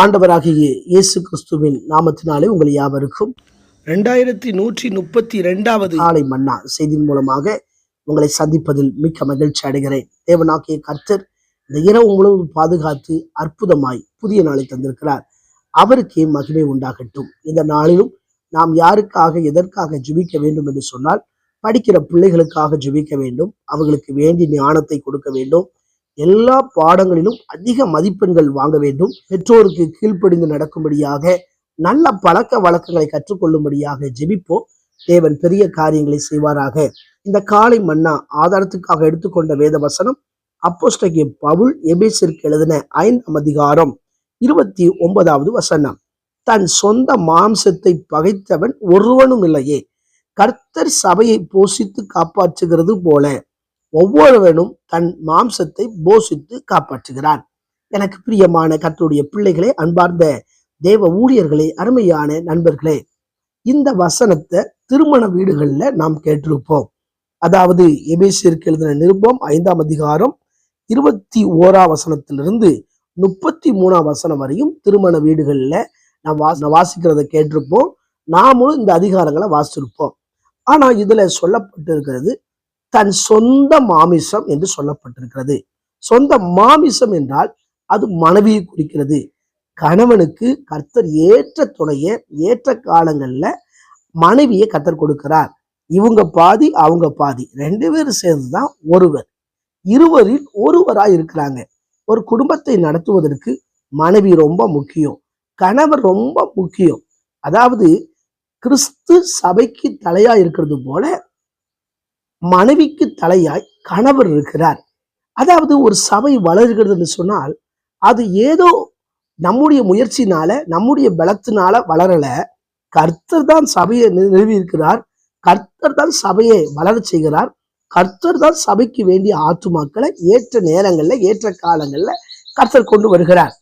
ஆண்டவராகிய இயேசு கிறிஸ்துவின் நாமத்தினாலே உங்கள் யாவருக்கும் ரெண்டாயிரத்தி நூற்றி முப்பத்தி ரெண்டாவது காலை மன்னா செய்தியின் மூலமாக உங்களை சந்திப்பதில் மிக்க மகிழ்ச்சி அடைகிறேன். தேவனாகிய கர்த்தர் இந்த இரவு முழுவதும் பாதுகாத்து அற்புதமாய் புதிய நாளை தந்திருக்கிறார். அவருக்கே மகிமை உண்டாகட்டும். இந்த நாளிலும் நாம் யாருக்காக எதற்காக ஜெபிக்க வேண்டும் என்று சொன்னால் படிக்கிற பிள்ளைகளுக்காக ஜெபிக்க வேண்டும். அவர்களுக்கு வேண்டிய ஞானத்தை கொடுக்க வேண்டும். எல்லா பாடங்களிலும் அதிக மதிப்பெண்கள் வாங்க வேண்டும். பெற்றோருக்கு கீழ்ப்படிந்து நடக்கும்படியாக நல்ல பழக்க வழக்கங்களை கற்றுக்கொள்ளும்படியாக ஜெபிப்போம். தேவன் பெரிய காரியங்களை செய்வாராக. இந்த காலை மன்னா ஆதாரத்துக்காக எடுத்துக்கொண்ட வேத வசனம் அப்போஸ்டகிய பவுல் எபேசிற்கு எழுதின ஐந்தாம் அதிகாரம் இருபத்தி ஒன்பதாவது வசனம். தன் சொந்த மாம்சத்தை பகைத்தவன் ஒருவனும் இல்லையே. கர்த்தர் சபையை போஷித்து காப்பாற்றுகிறது போல. ஒவ்வொருவனும் தன் மாம்சத்தை போஷித்து காப்பாற்றுகிறான். எனக்கு பிரியமான கத்தருடைய பிள்ளைகளே அன்பார்ந்த தேவ ஊழியர்களே அருமையான நண்பர்களே இந்த வசனத்தை திருமண வீடுகளில் நாம் கேட்டிருப்போம். அதாவது எபேசியருக்கு எழுதின நிருபம் ஐந்தாம் அதிகாரம் இருபத்தி ஓரா வசனத்திலிருந்து முப்பத்தி மூணாம் வசனம் வரையும் திருமண வீடுகளில் நாம் வா வாசிக்கிறத கேட்டிருப்போம். நாமளும் இந்த அதிகாரங்களை வாசிச்சிருப்போம். ஆனால் இதில் சொல்லப்பட்டிருக்கிறது தன் சொந்த மாமிசம் என்று சொல்லப்பட்டிருக்கிறது. சொந்த மாமிசம் என்றால் அது மனைவியை குறிக்கிறது. கணவனுக்கு கர்த்தர் ஏற்ற துணைய ஏற்ற காலங்கள்ல மனைவியை கத்தர் கொடுக்கிறார். இவங்க பாதி அவங்க பாதி. ரெண்டு பேரும் சேர்ந்துதான் ஒருவர். இருவரில் ஒருவராய் இருக்கிறாங்க. ஒரு குடும்பத்தை நடத்துவதற்கு மனைவி ரொம்ப முக்கியம். கணவர் ரொம்ப முக்கியம். அதாவது கிறிஸ்து சபைக்கு தலையா இருக்கிறது போல மனைவிக்கு தலையாய் கணவர் இருக்கிறார். அதாவது ஒரு சபை வளர்கிறதுன்னு சொன்னால் அது ஏதோ நம்முடைய முயற்சினால நம்முடைய பலத்தினால வளரல. கர்த்தர் தான் சபையை நிறுவியிருக்கிறார். நிறுவி இருக்கிறார் கர்த்தர் தான் சபையை வளர செய்கிறார். கர்த்தர் தான் சபைக்கு வேண்டிய ஆத்துமாக்களை ஏற்ற நேரங்கள்ல ஏற்ற காலங்கள்ல கர்த்தர் கொண்டு வருகிறார்.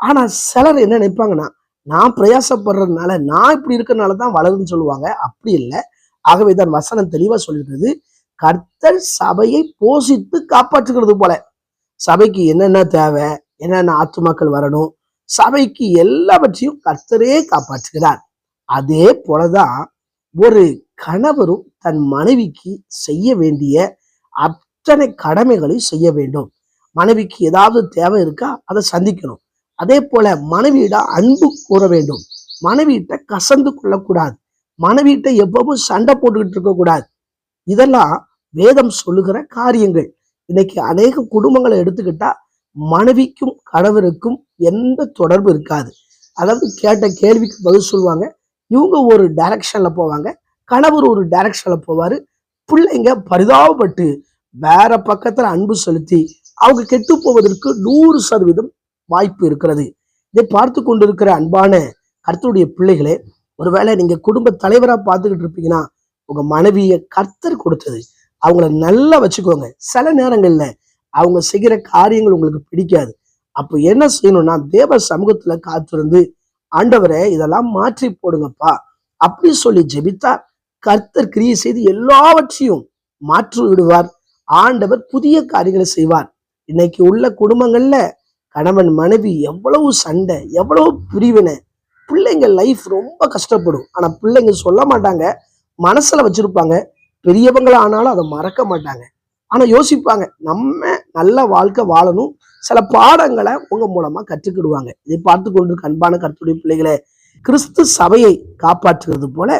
ஆனா சிலர் என்ன நினைப்பாங்கன்னா நான் பிரயாசப்படுறதுனால நான் இப்படி இருக்கிறனால தான் வளருதுன்னு சொல்லுவாங்க. அப்படி இல்லை. ஆகவே தான் வசனம் தெளிவா சொல்லிடுறது கர்த்தர் சபையை போஷித்து காப்பாற்றுகிறது போல. சபைக்கு என்னென்ன தேவை என்னென்ன ஆத்துமாக்கள் வரணும் சபைக்கு எல்லாவற்றையும் கர்த்தரே காப்பாற்றுகிறார். அதே போலதான் ஒரு கணவரும் தன் மனைவிக்கு செய்ய வேண்டிய அத்தனை கடமைகளை செய்ய வேண்டும். மனைவிக்கு ஏதாவது தேவை இருக்கா அதை சந்திக்கணும். அதே போல மனைவியிடம் அன்பு கூற வேண்டும். மனைவியிட்ட கசந்து கொள்ளக்கூடாது. மனைவியிட்ட எப்பவும் சண்டை போட்டுக்கிட்டு இருக்கக்கூடாது. இதெல்லாம் வேதம் சொல்லுகிற காரியங்கள். இன்னைக்கு அநேக குடும்பங்களை எடுத்துக்கிட்டா மனைவிக்கும் கணவருக்கும் எந்த தொடர்பு இருக்காது. அதாவது கேட்ட கேள்விக்கு பதில் சொல்லுவாங்க. இவங்க ஒரு டைரக்ஷன்ல போவாங்க. கணவர் ஒரு டைரக்ஷன்ல போவாரு. பிள்ளைங்க பரிதாபப்பட்டு வேற பக்கத்துல அன்பு செலுத்தி அவங்க கெட்டு போவதற்கு நூறு சதவீதம் வாய்ப்பு இருக்கிறது. இதை பார்த்து கொண்டிருக்கிற அன்பான கர்த்தருடைய பிள்ளைகளே ஒருவேளை நீங்க குடும்ப தலைவரா பார்த்துக்கிட்டு இருப்பீங்கன்னா உங்க மனைவியை கர்த்தர் கொடுத்தது. அவங்கள நல்லா வச்சுக்கோங்க. சில நேரங்களில் அவங்க செய்கிற காரியங்கள் உங்களுக்கு பிடிக்காது. அப்போ என்ன செய்யணும்னா தேவ சமூகத்துல காத்திருந்து ஆண்டவரை இதெல்லாம் மாற்றி போடுங்கப்பா. அப்படி சொல்லி ஜெபித்தா கர்த்தர் கிரியை செய்து எல்லாவற்றையும் மாற்றி விடுவார். ஆண்டவர் புதிய காரியங்களை செய்வார். இன்னைக்கு உள்ள குடும்பங்கள்ல கணவன் மனைவி எவ்வளவு சண்டை எவ்வளவு பிரிவினை. பிள்ளைங்க லைஃப் ரொம்ப கஷ்டப்படும். ஆனா பிள்ளைங்க சொல்ல மாட்டாங்க. மனசுல வச்சிருப்பாங்க. பெரியவங்களா ஆனாலும் அதை மறக்க மாட்டாங்க. ஆனா யோசிப்பாங்க நம்ம நல்ல வாழ்க்கை வாழணும். சில பாடங்களை உங்கள் மூலமா கற்றுக்கிடுவாங்க. இதை பார்த்து கொண்டு அன்பான கருத்துடைய பிள்ளைகளை கிறிஸ்து சபையை காப்பாற்றுவது போல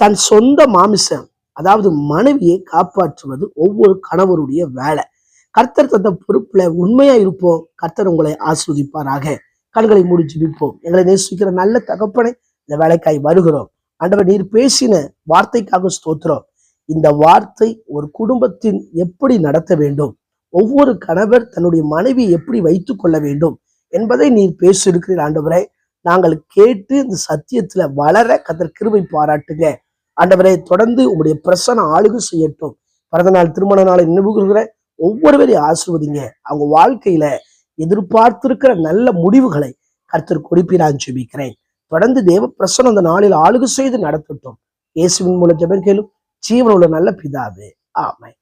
தன் சொந்த மாமிசம் அதாவது மனைவியை காப்பாற்றுவது ஒவ்வொரு கணவருடைய வேலை. கர்த்தர் தந்த பொறுப்புல உண்மையா இருப்போம். கர்த்தர் உங்களை ஆஸ்வதிப்பாராக கண்களை மூடி விற்போம் எங்களை நேசிக்கிற நல்ல தகப்பனை இந்த வேலைக்காய் வருகிறோம். ஆண்டவர் நீர் பேசின வார்த்தைக்காக ஸ்தோத்திரம். இந்த வார்த்தை ஒரு குடும்பத்தின் எப்படி நடத்த வேண்டும்? ஒவ்வொரு கணவர் தன்னுடைய மனைவி எப்படி வைத்துக் கொள்ள வேண்டும்? என்பதை நீர் பேசியிருக்கிறீர் ஆண்டவரே. நாங்கள் கேட்டு இந்த சத்தியத்துல வளர கத்தர் கிருபை பாராட்டுங்க. ஆண்டவரை தொடர்ந்து உங்களுடைய பிரசன ஆளுகு செய்யட்டும். பிறந்த நாள் திருமண நாளை நினைவுகிற ஒவ்வொருவரையும் ஆசிர்வதிங்க. அவங்க வாழ்க்கையில எதிர்பார்த்திருக்கிற நல்ல முடிவுகளை கர்த்தர் கொடுப்பினான் ஜெபிக்கிறேன். தொடர்ந்து தேவ பிரசனம் அந்த நாளில் ஆளுகு செய்து நடத்தட்டும். இயேசுவின் மூலம் ஜெபம் கேளும். ஜீவனுள்ள நல்ல பிதாவே. ஆமை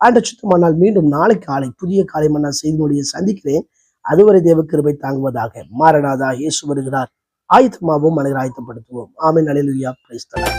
ஆண்ட சுத்தமானால் மீண்டும் நாளை காலை புதிய காலை மன்னா செய்தினுடைய சந்திக்கிறேன். அதுவரை தேவ கிருபை தாங்குவதாக மாரநாதா இயேசு வருகிறார். ஆயத்தமாகவும் மனதில் ஆயத்தப்படுத்துவோம். ஆமை நலிலுயா பிரைஸ்தலா